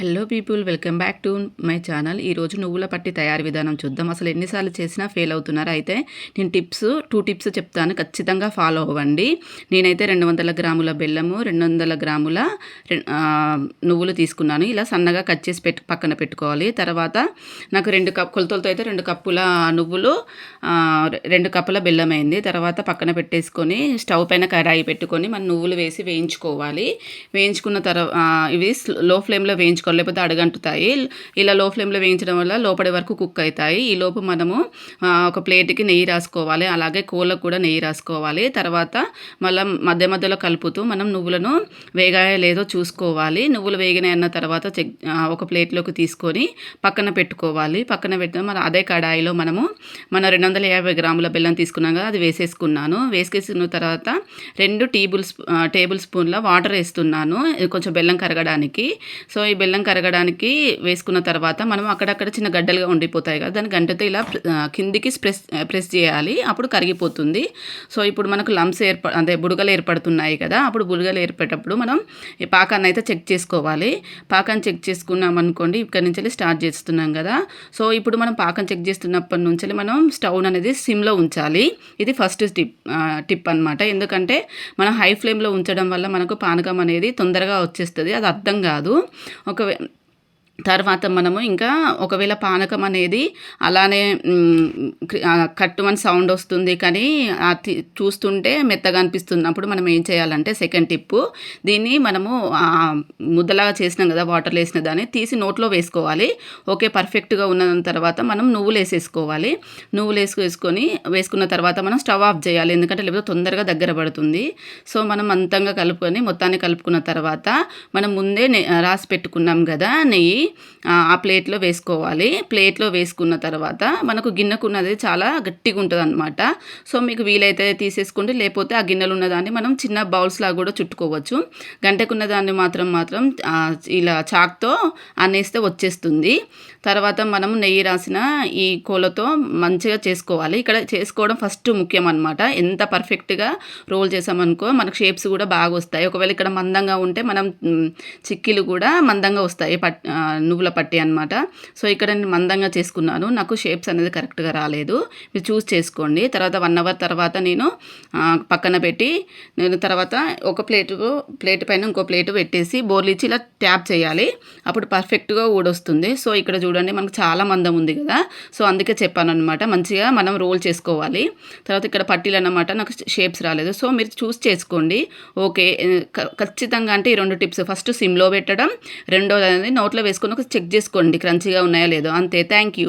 Hello people welcome back to my channel ఈరోజు నువ్వుల పట్టి తయారీ విధానం చూద్దాం. అసలు ఎన్నిసార్లు చేసినా ఫెయిల్ అవుతున్నారు? అయితే నేను టిప్స్ టూ టిప్స్ చెప్తాను. ఖచ్చితంగా ఫాలో అవ్వండి. నేనైతే రెండు వందల గ్రాముల బెల్లము రెండు వందల గ్రాముల నువ్వులు తీసుకున్నాను. ఇలా సన్నగా కట్ చేసి పెట్టు పక్కన పెట్టుకోవాలి. తర్వాత నాకు రెండు కప్ కొలతలతో అయితే రెండు కప్పుల నువ్వులు రెండు కప్పుల బెల్లం అయింది. తర్వాత పక్కన పెట్టేసుకొని స్టవ్ పైన కడాయి పెట్టుకొని మన నువ్వులు వేసి వేయించుకోవాలి. వేయించుకున్న తర్వాత ఇవి లో ఫ్లేమ్లో వేయించుకోవాలి. వేయించుకోవాలి లేకపోతే అడగంటుతాయి. ఇలా లో ఫ్లేమ్లో వేయించడం వల్ల లోపలి వరకు కుక్ అవుతాయి. ఈ లోపు మనము ఒక ప్లేట్కి నెయ్యి రాసుకోవాలి. అలాగే కోళ్ళకు కూడా నెయ్యి రాసుకోవాలి. తర్వాత మళ్ళీ మధ్య మధ్యలో కలుపుతూ మనం నువ్వులను వేగాయో లేదో చూసుకోవాలి. నువ్వులు వేగినాయి అన్న తర్వాత చెక్ ఒక ప్లేట్లోకి తీసుకొని పక్కన పెట్టుకోవాలి. పక్కన పెట్టిన మన అదే కడాయిలో మనము మన రెండు వందల యాభై గ్రాముల బెల్లం తీసుకున్నాం కదా అది వేసేసుకున్నాను. వేసేసుకున్న తర్వాత రెండు టేబుల్ టేబుల్ స్పూన్ల వాటర్ వేస్తున్నాను. కొంచెం బెల్లం కరగడానికి. సో ఈ బెల్లం బెల్లం కరగడానికి వేసుకున్న తర్వాత మనం అక్కడక్కడ చిన్న గడ్డలుగా ఉండిపోతాయి కదా దాని గంటతో ఇలా కిందికి ప్రెస్ ప్రెస్ చేయాలి. అప్పుడు కరిగిపోతుంది. సో ఇప్పుడు మనకు లంప్స్ ఏర్ప అంటే బుడగలు ఏర్పడుతున్నాయి కదా అప్పుడు బుడగలు ఏర్పడేటప్పుడు మనం ఈ పాకాన్ని అయితే చెక్ చేసుకోవాలి. పాకాన్ని చెక్ చేసుకున్నాం అనుకోండి ఇక్కడ నుంచి స్టార్ట్ చేస్తున్నాం కదా. సో ఇప్పుడు మనం పాకం చెక్ చేస్తున్నప్పటి నుంచి మనం స్టవ్ అనేది సిమ్లో ఉంచాలి. ఇది ఫస్ట్ టిప్ టిప్ అనమాట ఎందుకంటే మనం హై ఫ్లేమ్లో ఉంచడం వల్ల మనకు పానకం అనేది తొందరగా వచ్చేస్తుంది. అది అర్థం కాదు. ఒక going తర్వాత మనము ఇంకా ఒకవేళ పానకం అనేది అలానే కట్టుమని సౌండ్ వస్తుంది కానీ చూస్తుంటే మెత్తగా అనిపిస్తున్నప్పుడు మనం ఏం చేయాలంటే సెకండ్ టిప్పు దీన్ని మనము ముద్దలాగా చేసినాం కదా వాటర్ వేసిన దాన్ని తీసి నోట్లో వేసుకోవాలి. ఓకే పర్ఫెక్ట్గా ఉన్న తర్వాత మనం నువ్వులు వేసేసుకోవాలి. నువ్వులు వేసుకొని వేసుకున్న తర్వాత మనం స్టవ్ ఆఫ్ చేయాలి. ఎందుకంటే లేకపోతే తొందరగా దగ్గర పడుతుంది. సో మనం అంతంగా కలుపుకొని మొత్తాన్ని కలుపుకున్న తర్వాత మనం ముందే రాసి పెట్టుకున్నాం కదా నెయ్యి. ఆ ప్లేట్లో వేసుకోవాలి. ప్లేట్లో వేసుకున్న తర్వాత మనకు గిన్నెకున్నది చాలా గట్టిగా ఉంటుంది అనమాట సో మీకు వీలైతే తీసేసుకోండి. లేకపోతే ఆ గిన్నెలు ఉన్నదాన్ని మనం చిన్న బౌల్స్లా కూడా చుట్టుకోవచ్చు. గంటకున్న దాన్ని మాత్రం మాత్రం ఇలా చాక్తో అనేస్తే వచ్చేస్తుంది. తర్వాత మనం నెయ్యి రాసిన ఈ కోలతో మంచిగా చేసుకోవాలి. ఇక్కడ చేసుకోవడం ఫస్ట్ ముఖ్యం అనమాట ఎంత పర్ఫెక్ట్గా రోల్ చేసామనుకో మనకు షేప్స్ కూడా బాగా వస్తాయి ఒకవేళ ఇక్కడ మందంగా ఉంటే మనం చిక్కీలు కూడా మందంగా వస్తాయి. పట్ నువ్వుల పట్టి అనమాట సో ఇక్కడ నేను మందంగా చేసుకున్నాను. నాకు షేప్స్ అనేది కరెక్ట్గా రాలేదు. మీరు చూస్ చేసుకోండి. తర్వాత వన్ అవర్ తర్వాత నేను పక్కన పెట్టి నేను తర్వాత ఒక ప్లేటు ప్లేట్ పైన ఇంకో ప్లేటు పెట్టేసి బోర్లు ఇచ్చి ఇలా ట్యాప్ చేయాలి. అప్పుడు పర్ఫెక్ట్గా ఊడొస్తుంది సో ఇక్కడ చూడండి మనకు చాలా మందం ఉంది కదా. సో అందుకే చెప్పాను అనమాట మంచిగా మనం రోల్ చేసుకోవాలి. తర్వాత ఇక్కడ పట్టీలు అన్నమాట నాకు షేప్స్ రాలేదు. సో మీరు చూస్ చేసుకోండి. ఓకే ఖచ్చితంగా అంటే ఈ రెండు టిప్స్ ఫస్ట్ సిమ్లో పెట్టడం. రెండోది అనేది నోట్లో వేసుకొని ఒక చెక్ చేసుకోండి క్రంచీగా ఉన్నాయా లేదో. అంతే థ్యాంక్ యూ